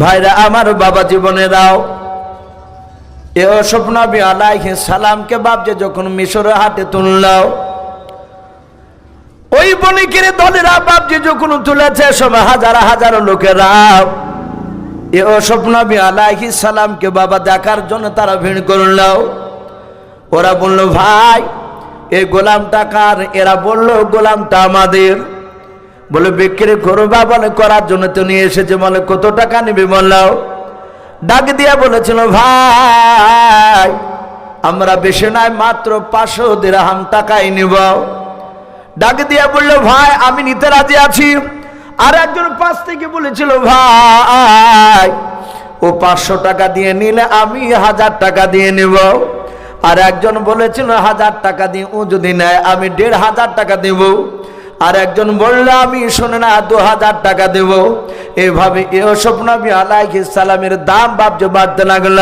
ভাইরা, আমার বাবা জীবনে দাও। এ স্বপ্ন নবী আলাইহি সালামকে বাপজে যখন মিশরের হাতে তুললাও ওই বণিকের দলেরা বাপজি যখন তুলেছে সব হাজার হাজার লোকেরা। এ স্বপ্ন নবী আলাইহি সালামকে বাবা দেখার জন্য তারা ভিড় করলাও ওরা বলল, ভাই এই গোলামটা কার? এরা বলল, গোলামটা আমাদের। বলে, বিক্রি করবা বলে, করার জন্য তো নিয়ে এসেছে বলে, কত টাকা নিবি বললাও? ডাক দিয়া বলেছিল, ভাই, আমরা বেশি নয়, মাত্র পাঁচশো দিরহাম টাকাই নিব। ডাক দিয়া বলল, ভাই, আমি নিতে রাজি আছি। আর একজন পাশ থেকে বলেছিল, ভাই, ও পাঁচশো টাকা দিয়ে নিলে আমি হাজার টাকা দিয়ে নিব। আর একজন বলেছিল, হাজার টাকা দিয়ে ও যদি নেয়, আমি দেড় হাজার টাকা দেব। আর একজন বলল, আমি শোনে না, দু হাজার টাকা দেব। এভাবে এসব নবী আলাইহি সালামের দাম বাবজে বাড়তে লাগল।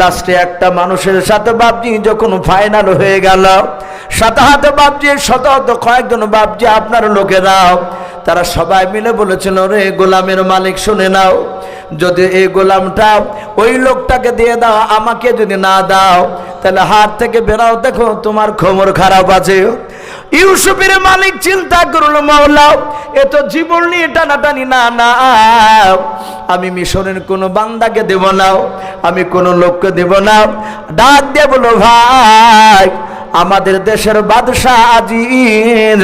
লাস্টে একটা মানুষের সাথে বাবজি যখন ফাইনাল হয়ে গেল, সাথে হাতে বাবজি শত শত কয়েকজন বাবজি আপনার লোকেরাও। তারা সবাই মিলে বলেছিল, রে গোলামের মালিক, শুনে নাও। যদি এই গোলামটা ওই লোকটাকে দিয়ে দাও, আমাকে যদি না দাও, তাহলে হাত থেকে বেরাও দেখো তোমার খবর খারাপ আছে। ইউসুফের মালিক চিন্তা করল, মাওলা, এ তো জীবন নিয়ে টানাটানি, না না আমি মিশরের কোনো বান্দাকে দেব না, আমি কোনো লোককে দেব না। ডাক দিয়ে বলো ভাই, আমাদের দেশের বাদশাহ আজিজ,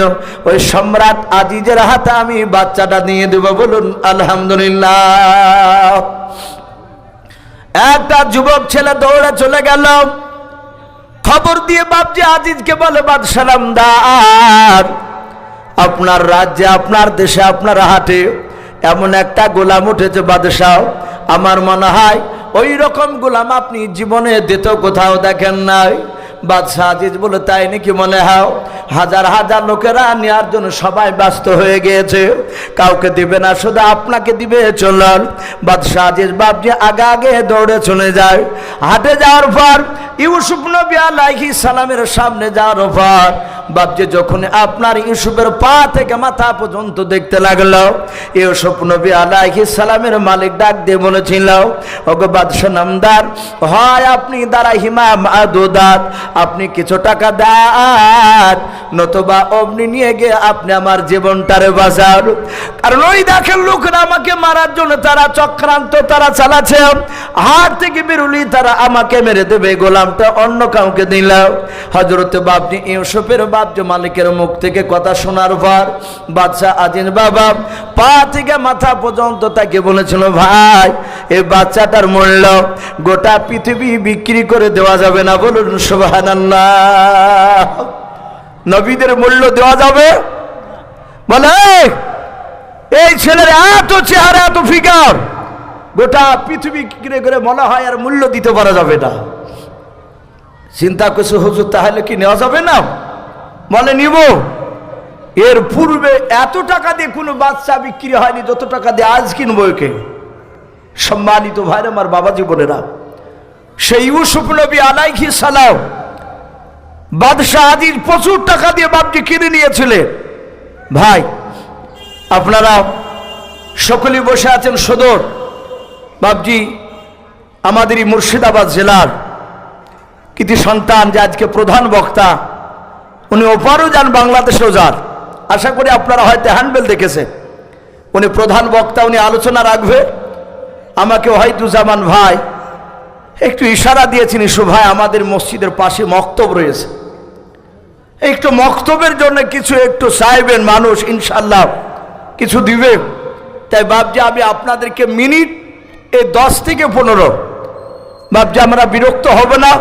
ওই সম্রাট আজিজের হাতে আমি বাচ্চাটা নিয়ে দেব, বলুন, আলহামদুলিল্লাহ। একটা যুবক ছেলে দৌড়ে চলে গেল। খবর দিয়ে বাপজি আজিজকে বলে বাদশালাম দার আপনার রাজ্যে, আপনার দেশে, আপনার হাটে এমন একটা গোলাম উঠেছে বাদশাহ। আমার মনে হয় ওই রকম গোলাম আপনি জীবনে দিতেও কোথাও দেখেন নাই। বাদশাহ আজিজ বলে, তাই নাকি মনে হাও হাজার হাজার লোকেরা নেওয়ার জন্য সবাই ব্যস্ত হয়ে গিয়েছে? কাউকে দিবে না, শুধু আপনাকে দিবে চলল বাদশাহ আজিজ বাপজি আগে আগে দৌড়ে চলে যায়। হাটে যাওয়ার পর ইউসুফ নবী আলাইহি সালামের সামনে যাওয়ার পর বাপজি যখন আপনার ইউসুফের পা থেকে মাথা পর্যন্ত দেখতে লাগল, ইউসুফ নবী আলাইহি সালামের মালিক ডাক দিয়ে বলেছিল, ওগো বাদশাহ নামদার, হয় আপনি দ্বারা হিমাম আদুদাত আপনি কিছু টাকা দেন, নতুবা অমনি নিয়ে গিয়ে আপনি আমার জীবনটারে বাঁচান। কারণ ওই দেখেন লোকরা আমাকে মারার জন্য তারা চক্রান্ত, তারা চালাচ্ছে। হাত থেকে বেরুলি তারা আমাকে মেরে দেবে, গোলামটা অন্য কাউকে দিল। হজরত বাপনি ইউসুফের বাপ মালিকের মুখ থেকে কথা শোনার পর, বাদশাহ আজিন বাবা পা থেকে মাথা পর্যন্ত তাকে বলেছিল, ভাই, এ বাচ্চাটার মূল্য গোটা পৃথিবী বিক্রি করে দেওয়া যাবে না বলুন নবীদের মূল্য দেওয়া যাবে? বলে, এই ছেলের এত চেহারা, এত ফিগার গোটা পৃথিবী কিনে করে মনে হয় আর মূল্য দিতে পারা যাবে না। চিন্তা করছে, হুজুর, তাহলে কি নেওয়া যাবে না? বলে, নিব। এর পূর্বে এত টাকা দিয়ে কোনো বাচ্চা বিক্রি হয়নি, যত টাকা দিয়ে আজ কিনবো একে। সম্মানিত ভাইর আমার বাবা জীবনেরা সেই ইউসুফ নবী আলাইহি সালাম বাদশাহ আদির প্রচুর টাকা দিয়ে বাপজি কিনে নিয়েছিলেন। ভাই, আপনারা সকলেই বসে আছেন সদর। বাপজি আমাদের এই মুর্শিদাবাদ জেলার কৃতি সন্তান যে আজকে প্রধান বক্তা, উনি ওপারও যান, বাংলাদেশেও যান। আশা করি আপনারা হয়তো হ্যান্ডবেল দেখেছে উনি প্রধান বক্তা, উনি আলোচনা রাখবে। আমাকে জামান ভাই একটু ইশারা দিয়েছেন ইসু ভাই আমাদের মসজিদের পাশে মক্তব রয়েছে। একটু মক্তবের জন্য কিছু একটু চাইবেন মানুষ ইনশাল্লাহ কিছু দিবে। তাই বাবজি আমি আপনাদেরকে মিনিট এই দশ থেকে পনেরো। বাবজি আমরা বিরক্ত হব না।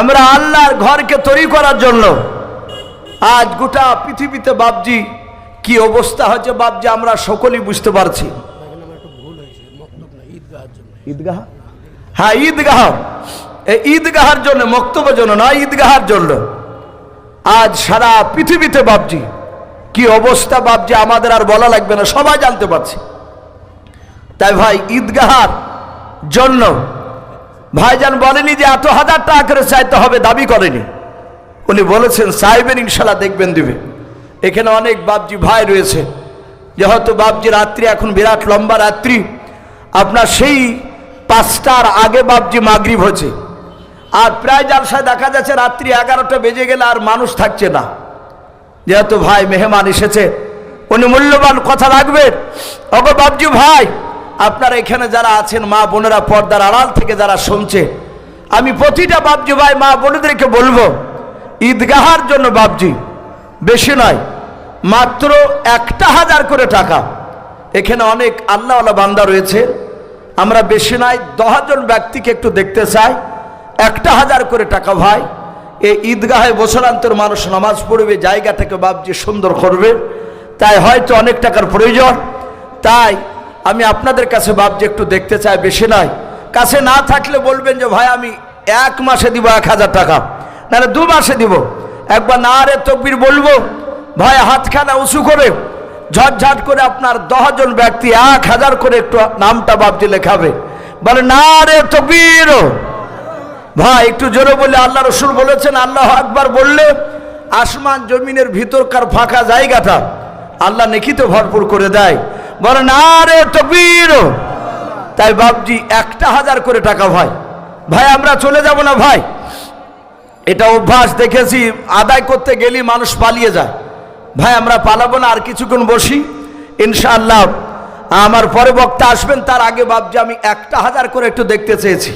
আমরা আল্লাহর ঘরকে তৈরি করার জন্য আজ গোটা পৃথিবীতে বাবজি কি অবস্থা হচ্ছে বাবজি আমরা সকলেই বুঝতে পারছি। ঈদগাহ? হ্যাঁ ঈদগাহ এই ঈদগাহার জন্য মক্তবের জন্য না ঈদগাহার জন্য। আজ সারা পৃথিবীতে বাবজি কি অবস্থা বাবজি আমাদের আর বলা লাগবে না, সবাই জানতে পারছি। তাই ভাই, ঈদগাহার জন্য ভাইজান বলেনি যে এত হাজার টাকা করে চাইতে হবে, দাবি করেনি। উনি বলেছেন সাহেবের ইনশাল্লাহ দেখবেন, দিবে। এখানে অনেক বাবজি ভাই রয়েছে। যেহেতু বাবজি রাত্রি এখন বিরাট লম্বা রাত্রি, আপনার সেই পাঁচটার আগে বাবজি মাগরিব হচ্ছে আর প্রায় জালসায় দেখা যাচ্ছে রাত্রি এগারোটা বেজে গেলে আর মানুষ থাকছে না। যেহেতু ভাই মেহমান এসেছে, উনি মূল্যবান কথা রাখবেন। ওগো বাবজি ভাই, আপনারা এখানে যারা আছেন, মা বোনেরা পর্দার আড়াল থেকে যারা শুনছে, আমি প্রতিটা বাবজি ভাই মা বোনেদেরকে বলব, ঈদগাহার জন্য বাবজি বেশি নয়, মাত্র একটা হাজার করে টাকা। এখানে অনেক আল্লাহওয়ালা বান্দা রয়েছে। আমরা বেশি নাই, দশজন ব্যক্তিকে একটু দেখতে চাই। একটা হাজার করে টাকা ভাই, এই ঈদগাহে বছরান্তর মানুষ নামাজ পড়বে জায়গাটাকে বাবজি সুন্দর করবে। তাই হয়তো অনেক টাকার প্রয়োজন। তাই আমি আপনাদের কাছে বাবজি একটু দেখতে চাই, বেশি নাই। কাছে না থাকলে বলবেন যে, ভাই, আমি এক মাসে দিব এক হাজার টাকা। নাহলে দু মাসে দিব। একবার না রে তকবির বলব, ভাই, হাতখানা উঁচু করে ঝটঝট করে আপনার দশজন ব্যক্তি, এক হাজার করে একটু নামটা বাবজি লেখাবে। বলে, না রে তকবির, ভাই, একটু জোরে বলে, আল্লাহ রসুল বলেছেন, আল্লাহ আকবার বললে আসমান জমিনের ভিতরকার ফাঁকা জায়গাটা আল্লাহ নেখিতে ভরপুর করে দেয়। বলে, না রে তকবীর, তাই বাবজি একটা হাজার করে টাকা ভাই। ভাই, আমরা চলে যাব না ভাই? এটা অভ্যাস দেখেছি, আদায় করতে গেলে মানুষ পালিয়ে যায়। ভাই, আমরা পালাবো না, আর কিছুক্ষণ বসি। ইনশাআল্লাহ, আমার পরে বক্তা আসবেন, তার আগে বাবজি আমি একটা হাজার করে একটু দেখতে চেয়েছি।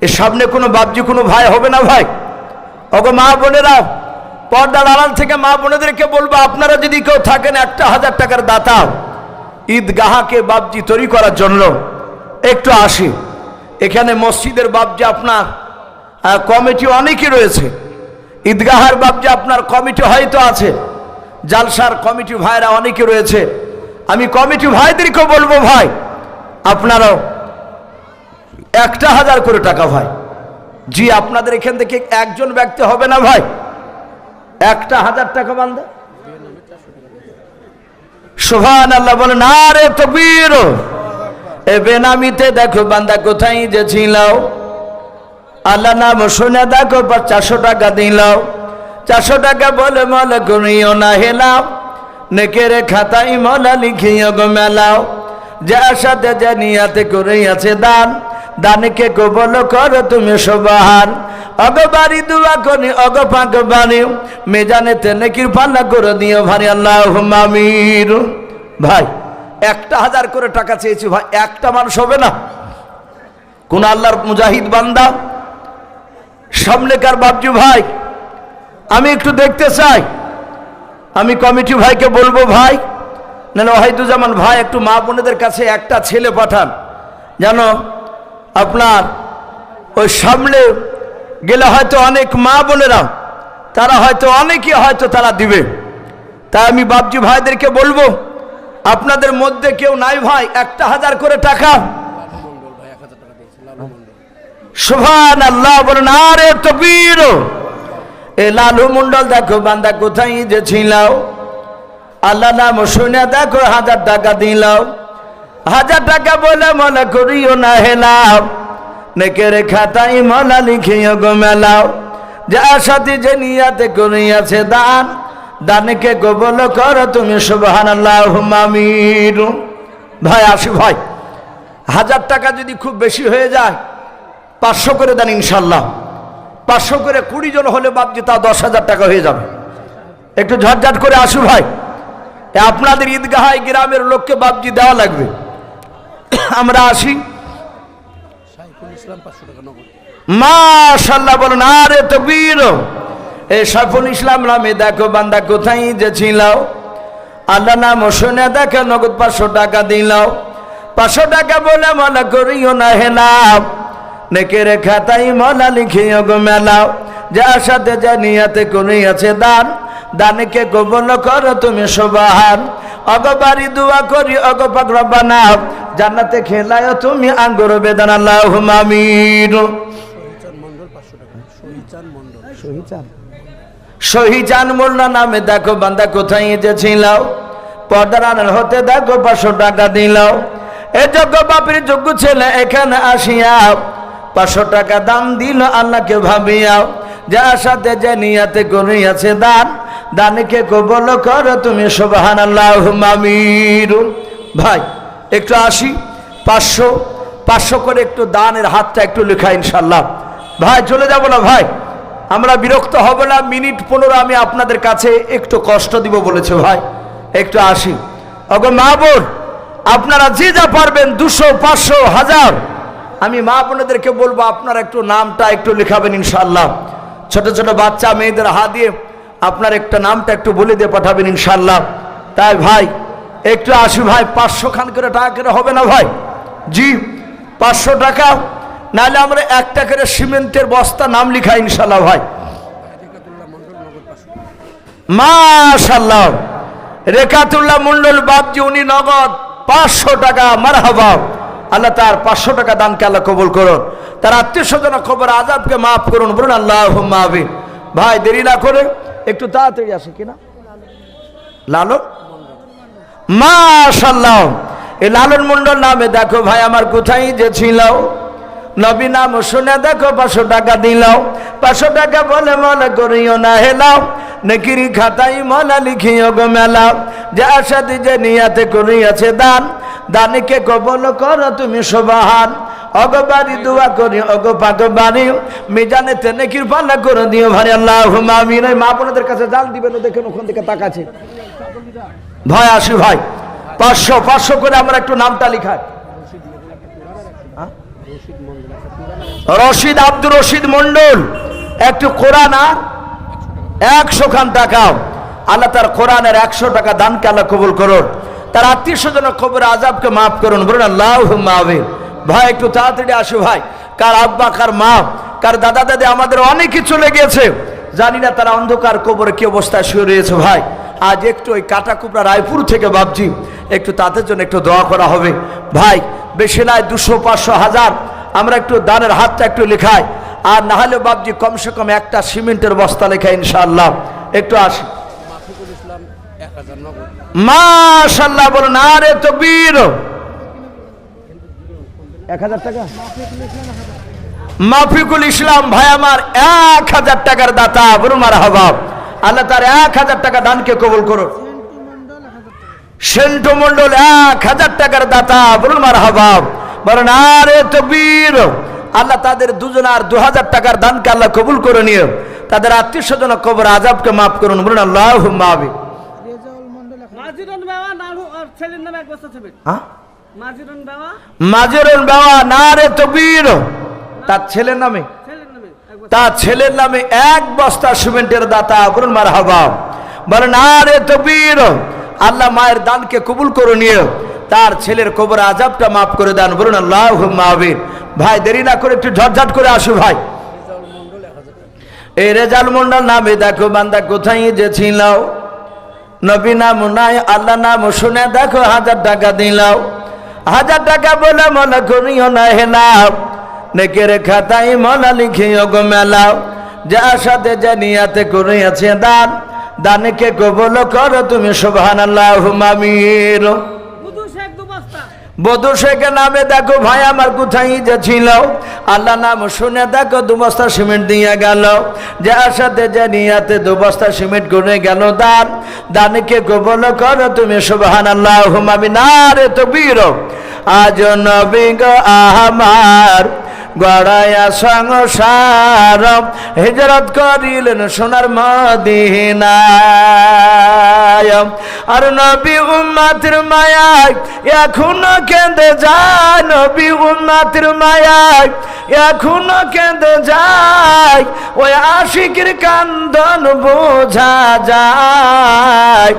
এর সামনে কোনো বাবজি কোনো ভাই হবে না ভাই? ওগো মা বোনেরা, পর্দার আড়াল থেকে মা বোনেদেরকে বলব, আপনারা যদি কেউ থাকেন, একটা হাজার টাকার দাতা। ঈদগাহাকে বাবজি তৈরি করার জন্য। একটু আসি। এখানে মসজিদের বাবজি আপনার কমিটি অনেকই রয়েছে। ঈদগাহার বাবজি আপনার কমিটি হয়তো আছে। জালসার কমিটি ভাইরা অনেকে রয়েছে। আমি কমিটি ভাইদেরকেও বলব ভাই, আপনারাও একটা হাজার করে টাকা ভাই। জি, আপনাদের এখান থেকে একজন ব্যক্তি হবে না ভাই? একটা হাজার টাকা বান্ধে সোহান আল্লাহ বলে না রে তকবীর। এ বেনামিতে দেখো বান্দা কোথায় যে ছিলাও আল্লাহ নাম শুনে দেখো চারশো টাকা দিলাও চারশো টাকা বলে মলে করিও না হেলাও। নেকের খাতাই মলা লিখিও গো মেলাও। যার সাথে যে নিয়াতে করিয়াছে দান। দানকে কবল কর তুমি সবাহান। অগবারি দুয়া করি, অগ পাক বাণী মেজানে তেনে কৃপাল্লা করে দিও ভারি আল্লাহ মামির ভাই, একটা হাজার করে টাকা চেয়েছি ভাই, একটা মানুষ হবে না? কোন আল্লাহর মুজাহিদ বান্দা? সামনেকার বাবজু ভাই? আমি একটু দেখতে চাই। আমি কমিটি ভাইকে বলব ভাই না ওয়াহিদুজ্জামান ভাই একটু মা বোনেদের কাছে একটা ছেলে পাঠান। যেন আপনার ওই সামনে গেলে হয়তো অনেক মা বোনেরা তারা হয়তো অনেকে হয়তো তারা দিবে। তাই আমি বাবজি ভাইদেরকে বলব আপনাদের মধ্যে কেউ নাই ভাই একটা হাজার করে টাকা। সুভান আল্লাহ বলেন আরে তকবীর। এ লালু মন্ডল দেখো বান্দা কোথায় যে ছিলাও? আল্লাহ নাম শুনে দেখো হাজার টাকা দিলাও হাজার টাকা বলে মনে করিও না হেলাও। নেকের খাতাই মলা লিখিও গো মেলাও। যা সাথে যে নিয়াতে করিয়াছে দান, দানকে গোবল কর তুমি সুবহান আল্লাহ মামির ভাই, আসি ভাই। হাজার টাকা যদি খুব বেশি হয়ে যায়, পাঁচশো করে দেন ইনশাল্লাহ পাঁচশো করে কুড়ি জন হলে বাপজি তা দশ হাজার টাকা হয়ে যাবে। একটু ঝটঝট করে আসু ভাই। এ আপনাদের ঈদগাহায় গ্রামের লোককে বাপজি দেওয়া লাগবে। আমরা আসি। মাশাল্লাহ বলুন আরে তো বীর এ সাইফুল ইসলাম নামে দেখো বান্দা কোথায় যে ছিলাও। আল্লাহ নাম শুনে দেখো নগদ পাঁচশো টাকা দিলাও। পাঁচশো টাকা বলে মনে করিও না হেলাও নেকের খাতাই মলা লিখিও গো মেলাও যার সাথে যা নিয়াতে করিয়াছে দান? দানকে কবল কর তুমি সবাহান অগবারি দুয়া করি অগ পাকড়া বানাও। জান্নাতে খেলায় তুমি আঙ্গুর বেদান আল্লাহ মামির শহীজান মোল্লা নামে দেখো বান্দা কোথায় ছিলাও পর্দার হতে দেখো পাঁচশো টাকা দিলাও। এ যোগ্য বাপের যোগ্য ছেলে এখানে আসিয়া পাঁচশো টাকা দাম দিল আল্লাহকে ভাবিয়াও যার সাথে যে নিয়াতে করিয়াছে দান। দানকে কবল কর তুমি সোবাহান আল্লাহ মামির ভাই, একটু আসি, পাঁচশো পাঁচশো করে একটু দানের হাতটা একটু লেখা ইনশাল্লাহ ভাই, চলে যাব না ভাই? আমরা বিরক্ত হব না, মিনিট পনেরো আমি আপনাদের কাছে একটু কষ্ট দিব বলেছে ভাই। একটু আসি। ওগো মা বোন আপনারা যে যা পারবেন দুশো, পাঁচশো, হাজার আমি মা বোনেদেরকে বলব, আপনারা একটু নামটা একটু লেখাবেন ইনশাল্লাহ ছোট ছোট বাচ্চা মেয়েদের হাত দিয়ে আপনার একটা নামটা একটু বলে দিয়ে পাঠাবেন ইনশাল্লাহ তাই ভাই, একটু আসি ভাই, পাঁচশো খান করে টাকা করে হবে না ভাই? জি, পাঁচশো টাকা, নাহলে আমরা একটা করে সিমেন্টের বস্তা নাম লিখা ইনশাল্লাহ ভাই। মাশাল্লাহ রেখাতুল্লাহ মন্ডল বাপজি, উনি নগদ পাঁচশো টাকা মার আল্লাহ তার পাঁচশো টাকা দানকে আল্লাহ কবুল করুন। তার আত্মীয় স্বজন খবর আজাবকে মাফ করুন, বলুন আল্লাহ মাহবিন ভাই, দেরি না করে একটু তাড়াতাড়ি আসে কিনা লালন? মাশাল্লাহ এই লালন মন্ডল নামে দেখো ভাই, আমার কোথায় যে ছিল নবী নাম শুনে দেখো পাঁচশো টাকা দিলাও। পাঁচশো টাকা বলে মনে করিও না, হেলাও। নেকিরি খাতাই মলা লিখিও গো মেলাও। যে আশাদি যে নিয়াতে করিয়াছে দান, দানিকে কবল করো তুমি সবাহান। অগবারি দোয়া করি অগ পাগবারি মিজানে তেনে কৃপালা করে দিও ভাই আল্লাহ মা বোনদের কাছে জাল দিবেন দেখেন ওখান থেকে তাকাছে ভাই আসি ভাই। পাঁচশো পাঁচশো করে আমরা একটু নামটা লিখাই হ্যাঁ? রশিদ আব্দুর রশিদ মন্ডল একটু কোরআন আর একশো খান টাকা আল্লাহ তার কোরআনের একশো টাকা দানকে আল্লাহ কবুল করুন। তার আত্মীয় স্বজন খবর আজাবকে মাফ করুন। বলুন আল্লাহ ভাই, একটু তাড়াতাড়ি আসো ভাই। কার আব্বা, কার মা, কার দাদা, দাদি, আমাদের অনেকে চলে গিয়েছে জানি না তারা অন্ধকার কবরে কি অবস্থায় শুয়ে রয়েছে ভাই। আজ একটু ওই কাটাকুপড়া রায়পুর থেকে ভাবছি, একটু তাদের জন্য একটু দোয়া করা হবে। ভাই, বেশি নয়, দুশো, পাঁচশো, হাজার। আমরা একটু দানের হাতটা একটু লেখাই। আর না হলে বাবজি কমসে কম একটা সিমেন্টের বস্তা লেখা ইনশাআল্লাহ। একটু আসি। মাশাল্লাহ বলুন, আরে তো বীর এক হাজার টাকা? মাফিকুল ইসলাম ভাই আমার এক হাজার টাকার দাতা, বলুন মার হবাব আল্লাহ তার এক হাজার টাকা দানকে কবুল করুন। সেন্টু মন্ডল এক হাজার টাকার দাতা, বলুন মার হবাব বলুন আরে তো বীর আল্লাহ তাদের দুজনার দু হাজার টাকার দানকে আল্লাহ কবুল করে নিও তাদের আত্মীয় স্বজন কবর আজাবকে মাফ করুন বলুন আল্লাহ হ্যাঁ? বাবা। মাজরুল বাবা না রে তবির তার ছেলের নামে। তার ছেলের নামে এক বস্তা সিমেন্টের দাতা বলুন মার হাবা বলে না রে তবির আল্লাহ মায়ের দানকে কবুল করে নিয়ে তার ছেলের কবর আজাবটা মাফ করে দেন, বলুন আল্লাহ মাহবিন ভাই, দেরি না করে একটু ঝটঝট করে আসো ভাই। এই রেজাল মন্ডল নামে দেখো, বান্দা কোথায় যে ছিল নবী নাম নাই, আল্লাহ নাম শুনে দেখো, হাজার টাকা দিলাও। হাজার টাকা বলে মনে করিও না হেলাও নেকের খাতাই মলা লিখিও গো মেলাও। যা সাথে জানিয়াতে করিয়াছে দান। দানকে কবল করো তুমি সোভান আল্লাহ মামির বধু শেখ নামে দেখো ভাই, আমার কোথায় যে ছিল? আল্লাহ নাম শুনে দেখো দু বস্তা সিমেন্ট দিয়ে গেল। যে আশাতে যে নিয়াতে দু বস্তা সিমেন্ট করে গেল দান। দানকে কবল করো তুমি সুবহান আল্লাহ হুমামি না রে তো বীর আজ নবী গো আমার গড়াইয়া সংসার, হিজরত করিলেন সোনার মদিনায় আর নবী উম্মাতির মায়ায় এখনও কেঁদে যায় নবী উম্মাতির মায়ায় এখনও কেঁদে যায়, ওই আশিকির কান্দন বোঝা যায়।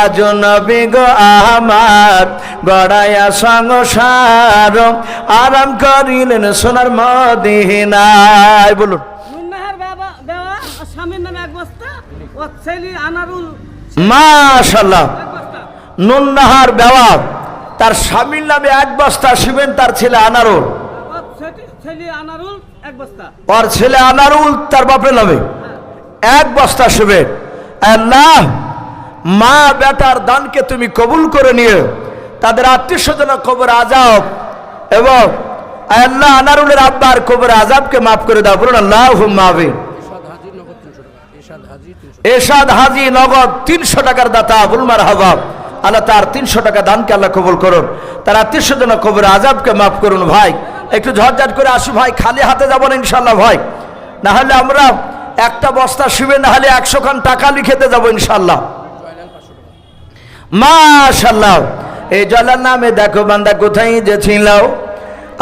আজ নবী গো আমার গড়াইয়া সংসার আরাম করিলেন সোনার মদিনায়। বলুন। স্বামীর নামে এক বস্তা ও ছেলে আনারুল মাশাল্লাহ নুন্নাহার বেওয়া তার স্বামীর নামে এক বস্তা শিবেন তার ছেলে আনারুল। ওর ছেলে আনারুল, তার বাপের নামে এক বস্তা শিবেন আল্লাহ, মা বেটার দানকে তুমি কবুল করে নিয়ে তাদের আত্মীয় স্বজন কবর আজাব এবং আল্লাহ আনারুলের আব্বার কবর আজাবকে মাফ করে দাও। বলুন আল্লাহ মাহবিন এরশাদ হাজির নগদ তিনশো টাকা এরশাদ হাজি নগদ তিনশো টাকার দাতা বুলমার হবাব আল্লাহ তার তিনশো টাকা দানকে আল্লাহ কবুল করুন। তার আত্মীয় স্বজন কবর আজাবকে মাফ করুন ভাই। একটু ঝটঝট করে আসু ভাই, খালি হাতে যাব না ইনশাল্লাহ ভাই। না হলে আমরা একটা বস্তা শিবে না হলে একশো খান টাকা লিখেতে যাব ইনশাল্লাহ মাশাল্লাহ এই জলার নামে দেখো বান্দা কোথায় যে ছিল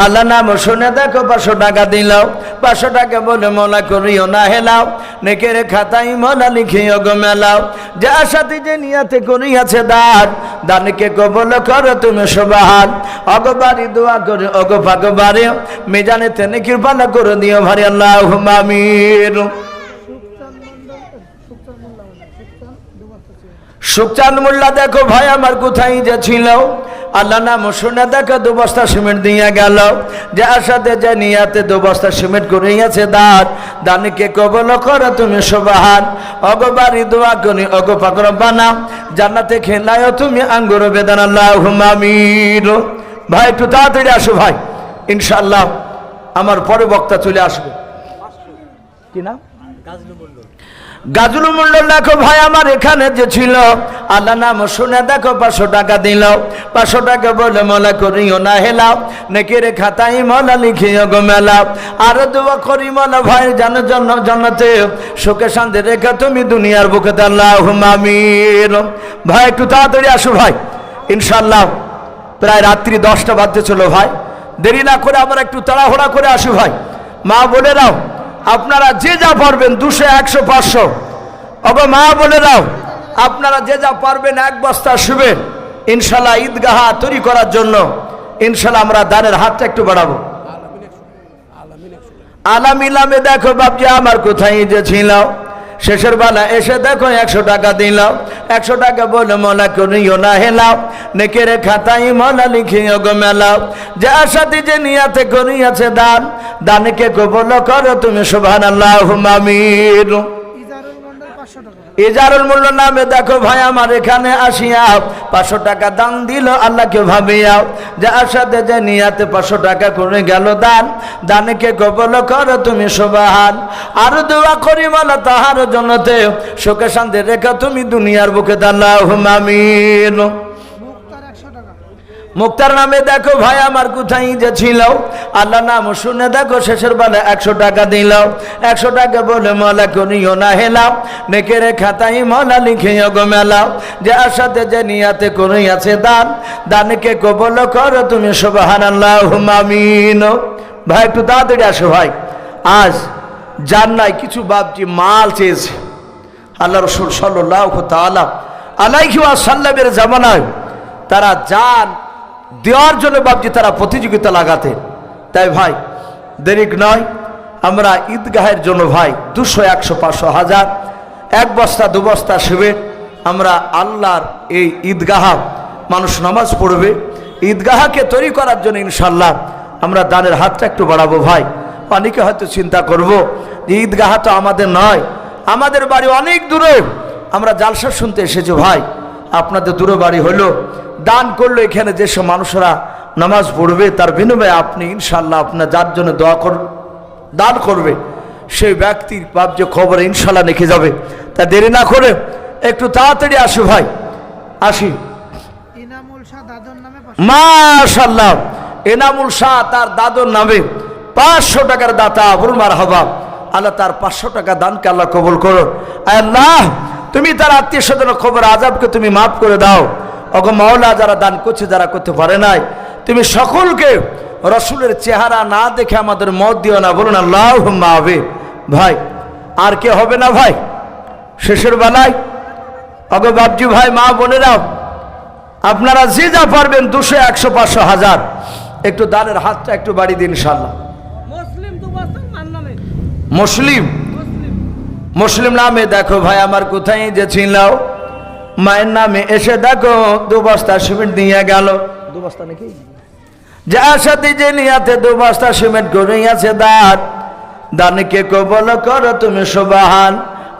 আল্লাহ নাম শুনে দেখো, পাঁচশো টাকা দিলাও পাঁচশো টাকা বলে মলা করিও না হেলাও নেকের খাতাই মলা লিখিও গো মেলাও। যা সাথে যে নিয়াতে করিয়াছে দান, দানকে কবল করো তুমি সবাহার অগবারি দোয়া করে, অগ ভাগবারে মেজানে তেনে কৃপালা করে দিও ভারি আল্লাহ মামির সুকচান মোল্লা, দেখো ভাই, আমার কোথায় যে ছিল? আল্লাহ নাম শুনে দেখো, দু বস্তা সিমেন্ট দিয়ে গেল। যে আসাতে যে নিয়াতে দু বস্তা সিমেন্ট করে করিয়াছে দান দানিকে কবল করো তুমি সবাহান। অগবারি দোয়া করি, অগ পাকর বানা। জান্নাতে খেলায় তুমি আঙ্গুর বেদান আল্লাহ মামির ভাই, একটু তাড়াতাড়ি আসো ভাই। ইনশাল্লাহ আমার পরে বক্তা চলে আসবে। কি না গাজুল মন্ডল দেখো ভাই আমার এখানে যে ছিল। আল্লাহ নাম শুনে দেখো, পাঁচশো টাকা দিল। পাঁচশো টাকা বলে, মলা করিও না হেলাও নেকের খাতাই মলা লিখিও গো মেলা। আর দোয়া করি মলা ভাই জানো জন্য জন্নতে সুখে শান্তি রেখে তুমি দুনিয়ার বুকে আল্লাহ মামির ভাই, একটু তাড়াতাড়ি আসো ভাই। ইনশাল্লাহ প্রায় রাত্রি দশটা বাজতে চলো ভাই। দেরি না করে আমরা একটু তাড়াহুড়া করে আসি ভাই। মা, বলে দাও। আপনারা যে যা পারবেন, দুশো, একশো, পাঁচশো। অবে মা বলে দাও, আপনারা যে যা পারবেন, এক বস্তা শুবেন ইনশাল্লাহ ঈদগাহা তৈরি করার জন্য ইনশাল্লাহ আমরা দানের হাতটা একটু বাড়াবো। আলামিলামে দেখো, বাপজি, আমার কোথায় যে ছিল শেষের বেলা এসে দেখো একশো টাকা দিল একশো টাকা বলে মলা করিও না হেলাও নেকের খাতাই মলা লিখিও গো মেলাও। যে আশাতি যে নিয়াতে করিয়াছে দান, দানকে কবল করো তুমি শোভান আল্লাহ মামির ইজারুল মূল্য নামে দেখো ভাই, আমার এখানে আসিয়া পাঁচশো টাকা দান দিল, আল্লাহকে ভাবিয়াও যে আসাতে যে নিয়াতে পাঁচশো টাকা করে গেল দান। দানকে কবল করো তুমি সোবাহান। আর দোয়া করি মালা তাহার জন্যতে শোকে শান্তি রেখা তুমি দুনিয়ার বুকে দাল্লাহ মামিন মুক্তার নামে দেখো ভাই আমার কোথায় যে ছিল। আল্লাহ নাম শুনে দেখো শেষের বেলা একশো টাকা দিল। একশো টাকা বলে মলা করিও না হেলাও। নেকের খাতাই মলা লিখিও গো মেলাও যে আসাতে যে নিয়াতে করিয়াছে দান। দানকে কবল করো তুমি সুবহান আল্লাহ মামিন ভাই একটু তাড়াতাড়ি আসো ভাই। আজ যার নাই কিছু বাপজি মাল চেয়েছে। আল্লাহ রসুল সাল্লাহ তালা আলাইহি সাল্লামের জামানায় তারা যান দেওয়ার জন্য বাপজি তারা প্রতিযোগিতা লাগাতেন তাই ভাই দেরিক নয়, আমরা ঈদগাহের জন্য ভাই দুশো, একশো, পাঁচশো, হাজার, এক বস্তা, দু বস্তা শিবের আমরা আল্লাহর এই ঈদগাহ মানুষ নামাজ পড়বে। ঈদগাহকে তৈরি করার জন্য ইনশাল্লাহ আমরা দানের হাতটা একটু বাড়াবো ভাই। অনেকে হয়তো চিন্তা করব যে ঈদগাহ তো আমাদের নয়, আমাদের বাড়ি অনেক দূরে। আমরা জালসা শুনতে এসেছি ভাই। আপনাদের দূরে বাড়ি হলো দান করল এখানে যেসব মানুষরা নামাজ পড়বে তার বিনিময়ে আপনি ইনশাল্লাহ আপনার যার জন্য দোয়া কর দান করবে সেই ব্যক্তির বাপ যে খবর ইনশাল্লাহ লিখে যাবে। তা দেরি না করে একটু তাড়াতাড়ি আসি ভাই আসি। মাশাল্লাহ এনামুল শাহ তার দাদর নামে পাঁচশো টাকার দাতা বুরমার হবা আল্লাহ তার পাঁচশো টাকা দানকে আল্লাহ কবুল করো আল্লাহ তুমি তার আত্মীয় স্বজন খবর আজাবকে তুমি মাফ করে দাও। অগ মাওলা যারা দান করছে যারা করতে পারে নাই। তুমি সকলকে রসুলের চেহারা না দেখে আমাদের মত দিও না। বলুন আল্লাহ হবে ভাই আর কে হবে না ভাই? শেষের বেলায়? অগ বাবজি ভাই মা বোনেরাও আপনারা যে যা পারবেন দুশো একশো পাঁচশো হাজার। একটু দানের হাতটা একটু বাড়ি দিন ইনশাল্লাহ মুসলিম? মুসলিম নামে দেখো ভাই আমার কোথায় যে ছিল মায়ের নামে এসে দেখো দু বস্তা সিমেন্ট দিয়ে গেল। দু বস্তা নাকি? যা সাথে যে নিয়াতে দু বস্তা সিমেন্ট করে আছে দান দানকে কবল করো তুমি সুবাহান।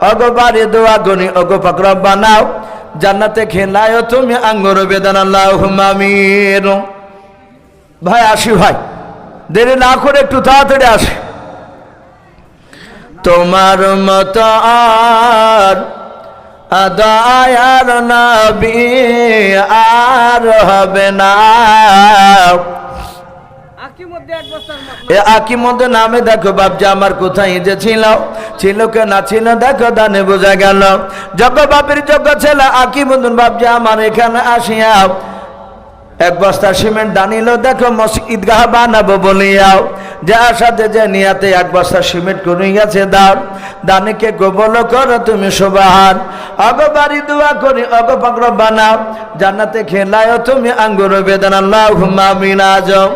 অগো বাড়ি দোয়া গনি অগো পাকড় বানাও জান্নাতে খেলায় তুমি আঙ্গুর বেদান আল্লাহ ভাই আসি ভাই দেরি না করে একটু তাড়াতাড়ি আসি। তোমার মত আর দয়ার নবী আর হবে না। আকি মধ্যে এক বস্তার মশলা এ আকি মধ্যে নামে দেখো বাপজা আমার কোথায় যে ছিল? ছিল কে না ছিল দেখো দানে বোঝা গেল। যজ্ঞ বাপের যজ্ঞ ছেলে আকি মতন বাপজা আমার এখানে আসিয়া এক বস্তা সিমেন্ট দানিল দেখো ঈদগাহ বানাবো বলিয়াও। যার সাথে যে নিয়াতে এক বস্তা সিমেন্ট করে গেছে দাও। দানিকে গোবল করো তুমি সোবাহান। অগ বাড়ি দোয়া করি অগ পাকড় বানাও। জান্নাতে খেলায় তুমি আঙ্গুর বেদন আল্লাহ হুমামিনা যাও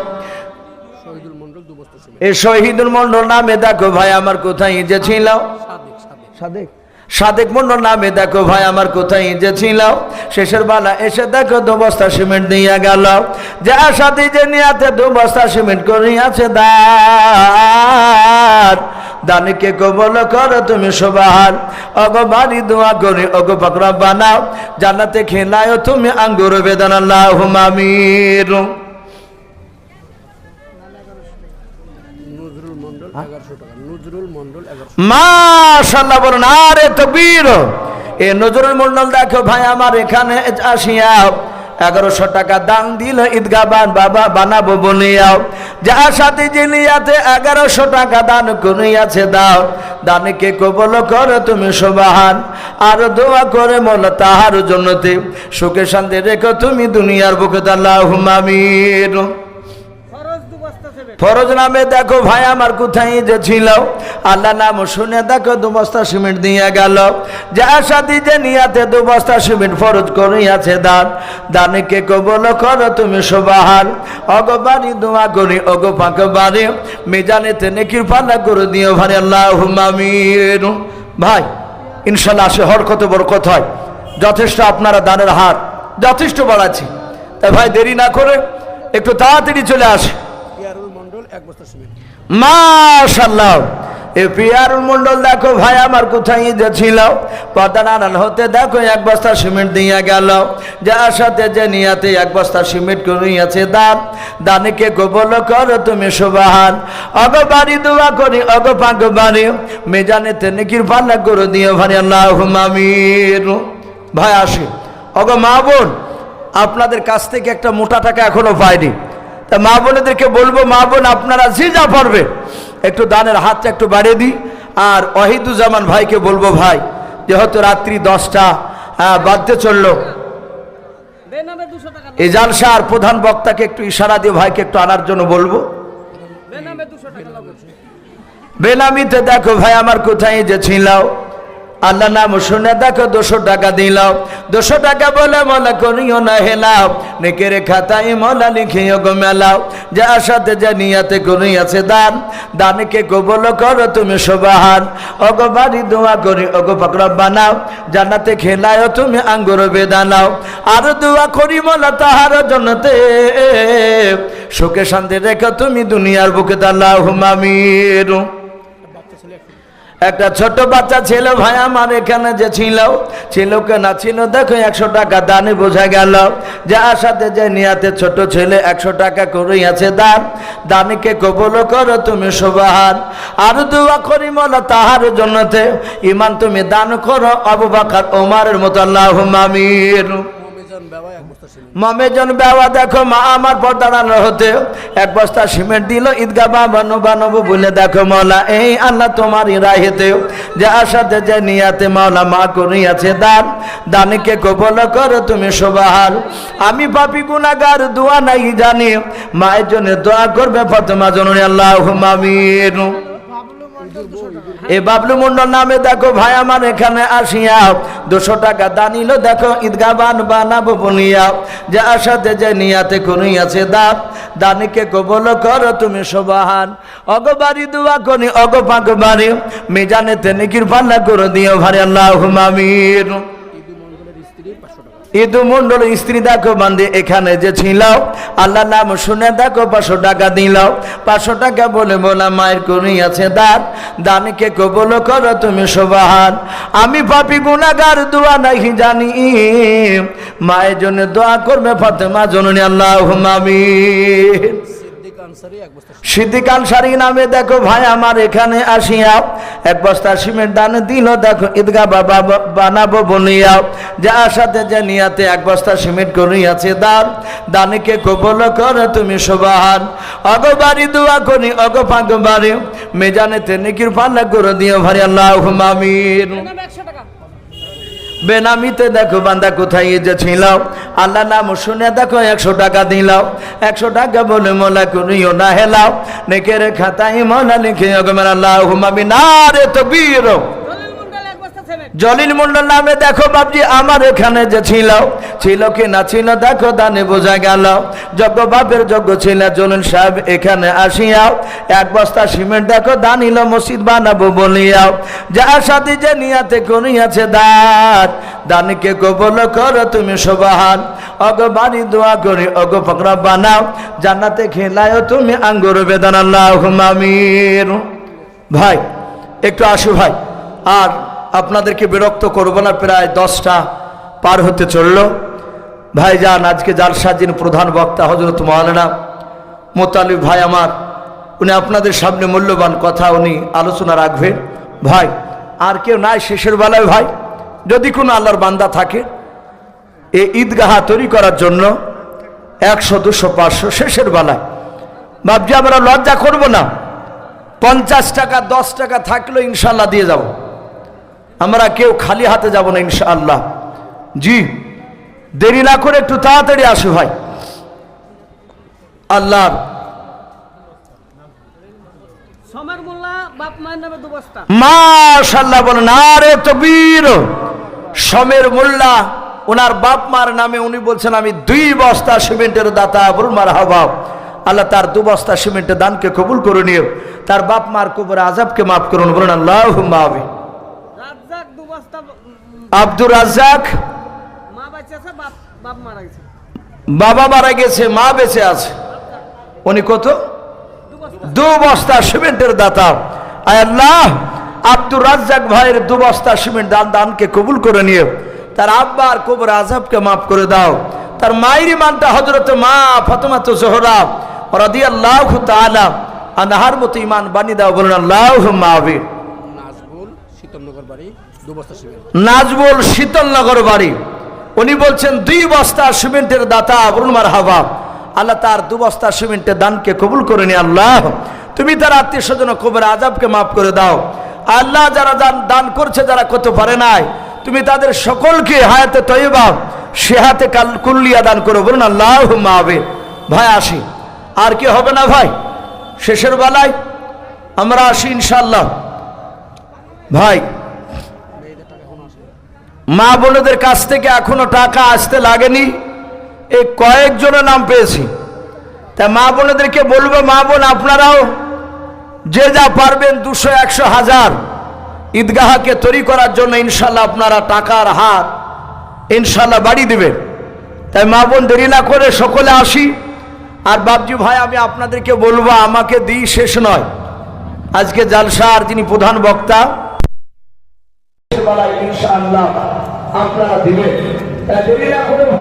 এই শহীদুল মন্ডল নামে দেখো ভাই আমার কোথায় যে ছিল? সাদেক? সাদেক মন্ডল নামে দেখো ভাই আমার কোথায় যে ছিল শেষের বেলা এসে দেখো দু বস্তা সিমেন্ট দিয়ে গেল। যা সাথে যে নিয়াতে দু বস্তা সিমেন্ট করিয়াছে দার দানিকে কবল করো তুমি সবার অগ বাড়ি দোয়া করি অগ পাকড়া বানাও। জানাতে খেলায় তুমি আঙ্গুর বেদন আল্লাহ মামির নজরুল মন্ডল মাশাল্লাহ বলুন, আরে তকবীর। এ নজরুল মন্ডল দেখো ভাই, আমার এখানে আসিয়া এগারোশো টাকা দান দিল ঈদগা বান, বাবা বানাবো বলিয়াও যা সাথে জিনিয়াতে এগারোশো টাকা দান করিয়াছে, দাও। দানকে কবল করো তুমি সোবাহান, আর দোয়া করে মল তাহার জন্যতে। সুখে শান্তি রেখো তুমি দুনিয়ার বুকে আল্লাহ মামির ফরজ নামে দেখো ভাই আমার কোথায় যে ছিল? আল্লাহ নাম শুনে দেখো দু বস্তা সিমেন্ট দিয়ে গেল। যা সাথী যে নিয়াতে দু বস্তা সিমেন্ট ফরজ করিয়াছে দান। দানে দানিকে কবল করো তুমি সোবাহার অগ বাড়ি দোয়া করি, অগ পাক বাড়ি মেজানেতে নেকির পাল্লা করে দিও ভাই আল্লাহ মামির ভাই, ইনশাল্লাহ আসে হর কত বড় হয়। যথেষ্ট আপনারা দানের হার, যথেষ্ট বাড়াচ্ছি। তাই ভাই দেরি না করে একটু তাড়াতাড়ি চলে আসে। এক বস্তা সিমেন্ট। মাশাল্লাহ এ পিয়ারুল মন্ডল দেখো ভাই, আমার কোথায় যে ছিল? পদানান হতে দেখো এক বস্তা সিমেন্ট দিয়ে গেল। যার সাথে যে নিয়াতে এক বস্তা সিমেন্ট করিয়াছে দান। দানিকে কবল করো তুমি সুবাহান। অগ বাড়ি দোয়া করি, অগ পাক বাড়ি। মেজানেতে নেকির পাল্লা করে দিও ভাই আল্লাহ মামির ভাই, আসে। অগ মা বোন, আপনাদের কাছ থেকে একটা মোটা টাকা এখনও পাইনি। তা মা বোনেদেরকে বলব মা বোন আপনারা যে যা পারবে একটু দানের হাতটা একটু বাড়িয়ে দিই। আর অহিদুজ্জামান ভাইকে বলব ভাই যেহেতু রাত্রি দশটা হ্যাঁ, বাজতে চলল। এই জালসা আর প্রধান বক্তাকে একটু ইশারা দিয়ে ভাইকে একটু আনার জন্য বলব। বেনামিতে দেখো ভাই আমার কোথায় যে ছিলাও আল্লাহ নাম শুনে দেখো দুশো টাকা দিলাও দুশো টাকা বলে মনে করিও না, হেলাও। নেকের খাতায় মলা লিখিও গো মেলাও। যা সাথে যা নিয়াতে করিয়াছে দান। দানকে কবল করো তুমি সোবাহান। অগো বাড়ি দোয়া করি অগো পাকড়া বানাও। জানাতে খেলায় তুমি আঙ্গুর বেদানাও। আর দোয়া করি মলা তাহার জন্যতে। সুখে শান্তি রেখো তুমি দুনিয়ার বুকে দালাও মামির বাচ্চা ছেলে একশো একটা ছোট বাচ্চা ছিল ভাই আমার এখানে যে ছিল ছিল কে না ছিল, দেখো একশো টাকা দানে বোঝা গেল। যার সাথে যে নিয়াতে ছোট ছেলে একশো টাকা করেই আছে দান। দানিকে কবল করো তুমি সোবাহান। আর দোয়া করি মলা তাহার জন্যতে ইমান তুমি দান করো, আবু বাকার, ওমারের মতো আল্লাহ মামির মোমেজান বেওয়া, দেখো মা, আমার পর্দাড়ানো হতে এক বস্তা সিমেন্ট দিল, ঈদগা বাবানো বানাবো বলে, দেখো মৌলা এই আল্লাহ তোমারই রাহেতে যে আশাতে যে নিয়াতে মাওলা মা করিয়াছে দান। দানিকে কবল করো তুমি সোবাহার আমি পাপি গুনাগার দোয়া নাই জানি। মায়ের জন্য দোয়া করবে ফতেমা জননী আল্লাহ মামির এ বাবলু মন্ডল নামে দেখো ভাই আমার এখানে আসিয়া। দুশো টাকা দানিল দেখো ঈদগা বান বানাবো বলিয়া যে আশাতে, যে নিয়াতে কোনই আছে দাপ দানিকে কবল করো তুমি সবাহান। অগ বাড়ি দুয়া করি, অগ পাক বাড়ি মেজানে তেনিকির পাল্লা করে দিও ভারে আল্লাহ মামির ইদু মন্ডলের স্ত্রী পাঁচশো টাকা ইদু মন্ডল স্ত্রী দেখো বান্ধে, এখানে যে ছিলাও আল্লাহ নাম শুনে দেখো, পাঁচশো টাকা দিলাও। পাঁচশো টাকা বলে বলা মায়ের করিয়াছে দান। দানকে কবল করো তুমি সোবাহান। আমি পাপি গুনাগার দোয়া নাহি জানি। মায়ের জন্য দোয়া করবে ফাতেমা জননী আল্লাহ মামিন সিদ্দিকা আনসারি নামে দেখো ভাই আমার এখানে আসিয়া। এক বস্তা সিমেন্ট দান দিল দেখো ঈদগা বাবা বানাবো বলিয়া যা আশাতে যে নিয়াতে এক বস্তা সিমেন্ট করিয়াছে দান। দানকে কবল করে তুমি সোবাহান অগবারি দোয়া করি অগ পাগ বাড়ি। মেজানে তেনিকির পাল্লা করে দিও ভারি আল্লাহ মামির একশো টাকা। বেনামিতে দেখো বান্দা কোথায় যে ছিল আল্লাহ নাম শুনে দেখো একশো টাকা দিলাও একশো টাকা বলে মোলা করিও না হেলাও। নেকের খাতায় মোলা লিখে আল্লাহ হুমামি না রে তো বীর দলিল মন্ডল এক বস্তা সিমেন্ট জলিল মন্ডল নামে দেখো বাবজি আমার এখানে যে ছিল ছিল কি না ছিল, দেখো দানে বোঝা গেল। যজ্ঞ বাপের যজ্ঞ ছিল, জলিল সাহেব এখানে আসিয়াও এক বস্তা সিমেন্ট, দেখো দানিল মসজিদ বানাবো বলিয়াও যার সাথে যে নিয়াতে করিয়াছে দাঁত। দানিকে কবল করো তুমি সবাহান, অগ বাড়ি দোয়া করি, অগ পকড়া বানাও, জান্নাতে খেলায় তুমি আঙ্গুর বেদান আল্লাহ মামির ভাই, একটু আসো ভাই, আর আপনাদেরকে বিরক্ত করব না, প্রায় দশটা পার হতে চলল। ভাই যান আজকে জালসার যিনি প্রধান বক্তা হজরত মৌলানা মোতালিব ভাই আমার, উনি আপনাদের সামনে মূল্যবান কথা উনি আলোচনা রাখবেন ভাই, আর কেউ নাই শেষের বেলায় ভাই? যদি কোনো আল্লাহর বান্দা থাকে এই ঈদগাহা তৈরি করার জন্য একশো, দুশো, পাঁচশো শেষের বেলায়। ভাবছি আমরা লজ্জা করব না। পঞ্চাশ টাকা, দশ টাকা থাকলেও ইনশাল্লাহ দিয়ে যাব। আমরা কেউ খালি হাতে যাব না ইনশাআল্লাহ। জি দেরি না করে একটু তাড়াতাড়ি আসো ভাই। আল্লাহর। সমের মোল্লা বাপ মায়ের নামে দু বস্তা। মাশাল্লাহ বলেন আরে তবীর সমের মোল্লা ওনার বাপ মার নামে উনি বলছেন আমি দুই বস্তা সিমেন্টের দাতা বলুন মার হাবাব আল্লাহ তার দু বস্তা সিমেন্টের দানকে কবুল করে নিও। তার বাপ মার কবর আজাবকে মাফ করুন বলুন আল্লাহ মাহবি রাজ্জাক দু বস্তা উম, আব্দুর রাজ্জাক। মা বাচ্চাছে বাপ বাপ মারা গেছে। বাবা মারা গেছে মা বেঁচে আছে। উনি কত? দু বস্তা। সিমেন্টের দাতা। আয় আল্লাহ আব্দুর রাজ্জাক ভাইয়ের দু বস্তা সিমেন্ট দান দানকে কবুল করে নিয়ে তার আব্বার কবর আজাবকে মাফ করে দাও। তার মায়ের ইমানটা হজরত মা ফতমা তো জোহরা রাদি আল্লাহ তালা আনাহার মতো ইমান বানি দাও বলুন আল্লাহ মাহবির নাজবুল শীতলনগর বাড়ি। নাজবুল শীতলনগর বাড়ি। উনি বলছেন, দুই বস্তা সিমেন্টের দাতা বলুন মার আল্লাহ তার দু বস্তা সিমেন্টের দানকে কবুল করে নি আল্লাহ, তুমি তার আত্মীয় স্বজন কবর আজাবকে মাফ করে দাও। আল্লাহ যারা দান দান করছে, যারা করতে পারে নাই, তুমি তাদের সকলকে হায়াতে তৈবা সে হাতে কাল কুল্লিয়া দান করো বলুন আল্লাহ মাহবে ভাই, আসি। আর কি হবে না ভাই? শেষের বেলায় আমরা আসি ইনশাল্লাহ ভাই মা বোনদের কাছ থেকে এখনও টাকা আসতে লাগেনি। এই কয়েকজনের নাম পেয়েছি। তা মা বোনদেরকে বলব, মা বোন, আপনারাও যে যা পারবেন দুশো, একশো হাজার ঈদগাহকে তৈরি করার জন্য ইনশাল্লাহ আপনারা টাকার হাত ইনশাল্লাহ বাড়ি দেবেন। তাই মা বোন, দেরি না করে সকলে আসি। আর বাবজি ভাই, আমি আপনাদেরকে বলব, আমাকে দিই শেষ নয়। আজকে জালসার যিনি প্রধান বক্তা ইনশাআল্লাহ আপনারা দিবেন। দেরি না করে